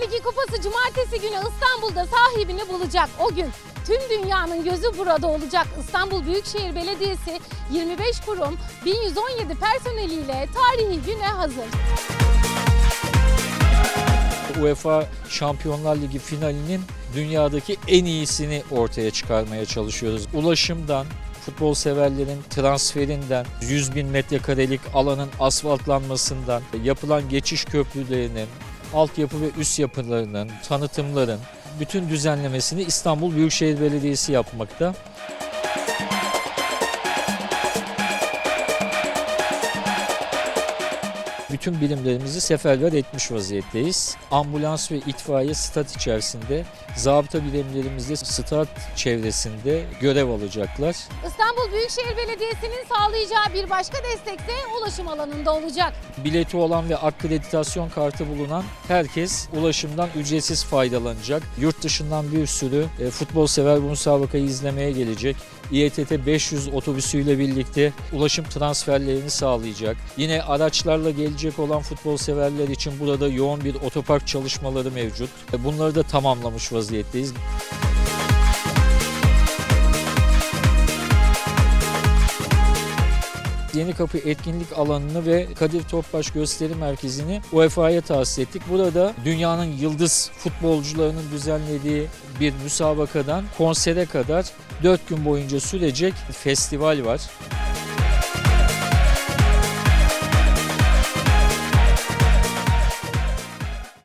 Ligi Kupası cumartesi günü İstanbul'da sahibini bulacak. O gün tüm dünyanın gözü burada olacak. İstanbul Büyükşehir Belediyesi 25 kurum 1117 personeliyle tarihi güne hazır. UEFA Şampiyonlar Ligi finalinin dünyadaki en iyisini ortaya çıkarmaya çalışıyoruz. Ulaşımdan, futbol severlerin transferinden, 100 bin metrekarelik alanın asfaltlanmasından, yapılan geçiş köprülerinin, altyapı ve üst yapılarının, tanıtımların bütün düzenlemesini İstanbul Büyükşehir Belediyesi yapmakta. Bütün birimlerimizi seferber etmiş vaziyetteyiz. Ambulans ve itfaiye stat içerisinde, zabıta birimlerimizde stat çevresinde görev alacaklar. İstanbul Büyükşehir Belediyesi'nin sağlayacağı bir başka destek de ulaşım alanında olacak. Bileti olan ve akreditasyon kartı bulunan herkes ulaşımdan ücretsiz faydalanacak. Yurt dışından bir sürü e, futbol sever bu müsabakayı izlemeye gelecek. İETT 500 otobüsüyle birlikte ulaşım transferlerini sağlayacak. Yine araçlarla gelecek olan futbol severler için burada yoğun bir otopark çalışmaları mevcut. Bunları da tamamlamış vaziyetteyiz. Yeni Kapı etkinlik alanını ve Kadir Topbaş Gösteri Merkezi'ni UEFA'ya tahsis ettik. Burada dünyanın yıldız futbolcularının düzenlediği bir müsabakadan konsere kadar 4 gün boyunca sürecek festival var.